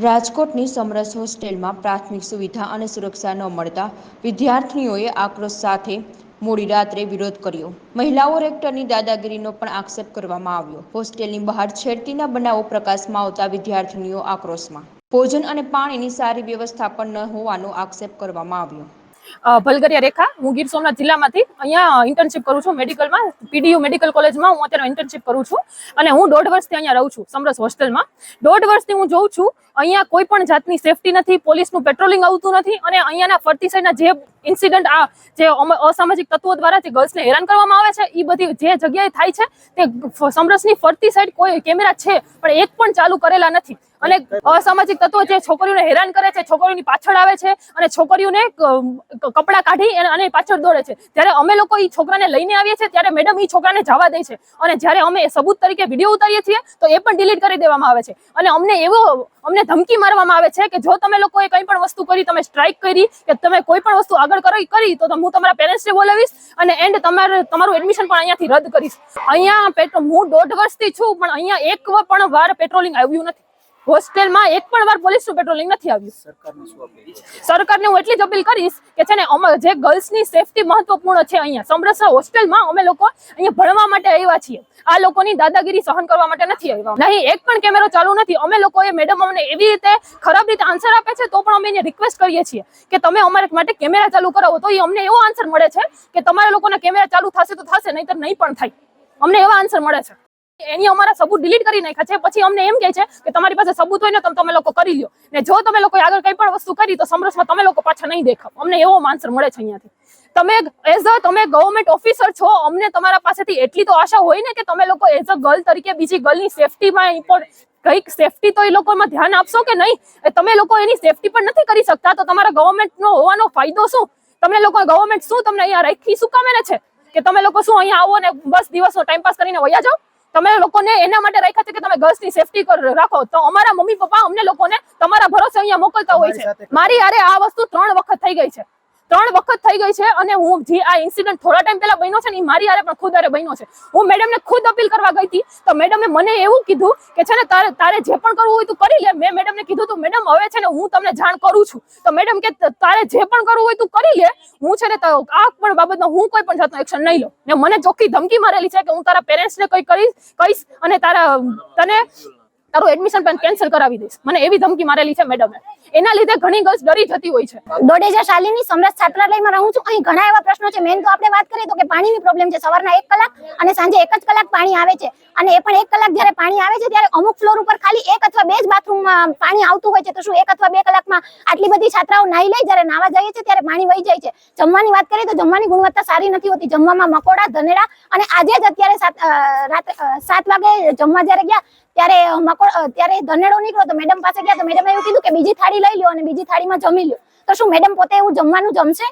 રાજકોટની સમરસ હોસ્ટેલમાં પ્રાથમિક સુવિધા અને સુરક્ષા ન મળતા વિદ્યાર્થીનીઓએ આક્રોશ સાથે મોડી રાત્રે વિરોધ કર્યો. મહિલાઓ રેક્ટરની દાદાગીરીનો પણ આક્ષેપ કરવામાં આવ્યો. હોસ્ટેલની બહાર છેડતીના બનાવો પ્રકાશમાં આવતા વિદ્યાર્થીનીઓ આક્રોશમાં. ભોજન અને પાણીની સારી વ્યવસ્થા પણ ન હોવાનો આક્ષેપ કરવામાં આવ્યો. ભલગરિયા રેખા. હું ગીર સોમનાથ જિલ્લામાંથી અહીંયા ઇન્ટર્નશીપ કરું છું મેડિકલમાં. પીડીયુ મેડિકલ કોલેજમાં હું અત્યારે ઇન્ટર્નશીપ કરું છું. અને હું દોઢ વર્ષથી અહીંયા રહું છું, સમરસ હોસ્ટેલમાં. દોઢ વર્ષથી હું જોઉં છું, અહીંયા કોઈ પણ જાતની સેફટી નથી, પોલીસનું પેટ્રોલિંગ આવતું નથી અને અહીંયાના ફરતી સાઈડના જે ઇન્સિડન્ટ આ જે અસામાજિક તત્વો દ્વારા જે ગર્લ્સને હેરાન કરવામાં આવે છે એ બધી જે જગ્યાએ થાય છે, તે સમરસની ફરતી સાઈડ કોઈ કેમેરા છે, પણ એક પણ ચાલુ કરેલા નથી. અને અસામાજિક તત્વો જે છોકરીઓને હેરાન કરે છે, છોકરીઓની પાછળ આવે છે અને છોકરીઓને કપડાં કાઢી અને પાછળ દોડે છે. જ્યારે અમે લોકો એ છોકરાને લઈને આવીએ છીએ, ત્યારે મેડમ એ છોકરાને જવા દે છે. અને જ્યારે અમે સબૂત તરીકે વીડિયો ઉતારીએ છીએ, તો એ પણ ડિલીટ કરી દેવામાં આવે છે. અને અમને એવો, અમને ધમકી મારવામાં આવે છે કે જો તમે લોકોએ કંઈ પણ વસ્તુ કરી, તમે સ્ટ્રાઇક કરી, કે તમે કોઈ પણ વસ્તુ આગળ કરી કરી, તો હું તમારા પેરેન્ટ્સને બોલાવીશ અને એન્ડ તમારે, તમારું એડમિશન પણ અહીંયાથી રદ કરીશ. અહીંયા પેટ્રોલ હું દોઢ વર્ષથી છું, પણ અહીંયા એક પણ વાર પેટ્રોલિંગ આવ્યું નથી. હોસ્ટેલમાં એક પણ વાર પોલીસનું પેટ્રોલિંગ નથી આવ્યું. સરકારને હું એટલી જ અપીલ કરીશ કે છે ને અમારે જે ગર્લ્સની સેફટી મહત્વપૂર્ણ છે અહીંયા સમરસા હોસ્ટેલમાં અમે લોકો અહીંયા ભણવા માટે આવ્યા છીએ. આ લોકોની દાદાગીરી સહન કરવા માટે નથી આવ્યા. નહીં એક પણ કેમેરો ચાલુ નથી. અમે લોકોએ મેડમ અમને એવી રીતે ખરાબ રીતે આન્સર આપે છે તો પણ અમે એને રિક્વેસ્ટ કરીએ છીએ કે તમે અમારે માટે કેમેરા ચાલુ કરાવો. તો એ અમને એવો આન્સર મળે છે કે તમારા લોકોના કેમેરા ચાલુ થશે તો થશે નહીતર નહીં પણ થાય. અમને એવા આન્સર મળે છે. એની અમારા સબૂત ડિલીટ કરી નાખ્યા છે. પછી અમને એમ કહે છે કે તમારી પાસે સબૂત હોય ને તમે લોકો કરી લો ને જો તમે લોકો આગળ કઈ પણ વસ્તુ કરી તો સમરસમાં તમે લોકો પાછા નહીં દેખાવ. અમને એવો આન્સર મળે છે અહીંયાથી. તમે એઝ અ તમે ગવર્મેન્ટ ઓફિસર છો, અમને તમારા પાસેથી એટલી તો આશા હોય ને કે તમે લોકો એઝ અ ગર્લ તરીકે બીજી ગર્લની સેફટીમાં કંઈક સેફટી તો એ લોકોમાં ધ્યાન આપશો કે નહીં? તમે લોકો એની સેફટી પણ નથી કરી શકતા. તો તમારા ગવર્મેન્ટનો હોવાનો ફાયદો શું? તમે લોકો ગવર્મેન્ટ શું તમને અહીંયા રાખી શું કામે છે? કે તમે લોકો શું અહીંયા આવો ને બસ દિવસનો ટાઈમ પાસ કરીને વયા જાઓ? તમે લોકોને એના માટે રાખ્યા છે કે તમે ગર્લ્સની સેફટી રાખો. તો અમારા મમ્મી પપ્પા અમને લોકોને તમારા ભરોસે અહીંયા મોકલતા હોય છે. મારી હારે આ વસ્તુ ત્રણ વખત થઈ ગઈ છે. ત્રણ વખત થઈ ગઈ છે અને હું જે આ ઇન્સિડન્ટ થોડા ટાઈમ પહેલા બન્યો છે ને એ મારી હારે પણ ખુદ હારે બન્યો છે. હું મેડમને ખુદ અપીલ કરવા ગઈ હતી. તો મેડમે મને એવું કીધું કે છે ને, તારે તારે જે પણ કરવું હોય તું કરી લે. મેં મેડમને કીધું તું મેડમ હવે છે ને હું તમને જાણ કરું છું. તો મેડમ કે તારે જે પણ કરવું હોય તું કરી લે. હું છે ને આ પણ બાબતમાં હું કોઈ પણ જાતનો એક્શન નહીં લઉં. ને મને ચોખ્ખી ધમકી મારેલી છે કે હું તારા પેરેન્ટ્સને કંઈ કરીશ, કહીશ અને તારા, તને તારું એડમિશન પણ કેન્સલ કરાવી દઈશ. મને એવી ધમકી મારેલી છે મેડમે એના લીધે ઘણી ગર્લ્સ ડરી જતી હોય છે. દોડેજા શાલિની સમરસ છાત્રાલયમાં રહું છું, અહીં ઘણા એવા પ્રશ્નો છે. મેન તો આપણે વાત કરીએ તો કે પાણીની પ્રોબ્લેમ છે. સવારના એક કલાક અને સાંજે એક જ કલાક પાણી આવે છે. અને એ પણ એક કલાક જ્યારે પાણી આવે છે, ત્યારે અમુક ફ્લોર ઉપર ખાલી એક અથવા બે જ બાથરૂમમાં પાણી આવતું હોય છે. તો શું એક અથવા બે કલાકમાં આટલી બધી છાત્રાઓ નાહી લે? જ્યારે નાવા જઈએ છે, ત્યારે પાણી વહી જાય છે. જમવાની વાત કરીએ તો જમવાની ગુણવત્તા સારી નથી હોતી. જમવામાં મકોડા, ધનેડા અને આજે જ અત્યારે રાત સાત વાગે જમવા જ્યારે ગયા, ત્યારે મકો ત્યારે ધનેડો નીકળ્યો તો મેડમ પાસે ગયા તો મેડમે એવું કીધું કે બીજી થાળી લઈ લ્યો અને બીજી થાળીમાં જમી લ્યો. તો શું મેડમ પોતે એવું જમવાનું જમશે?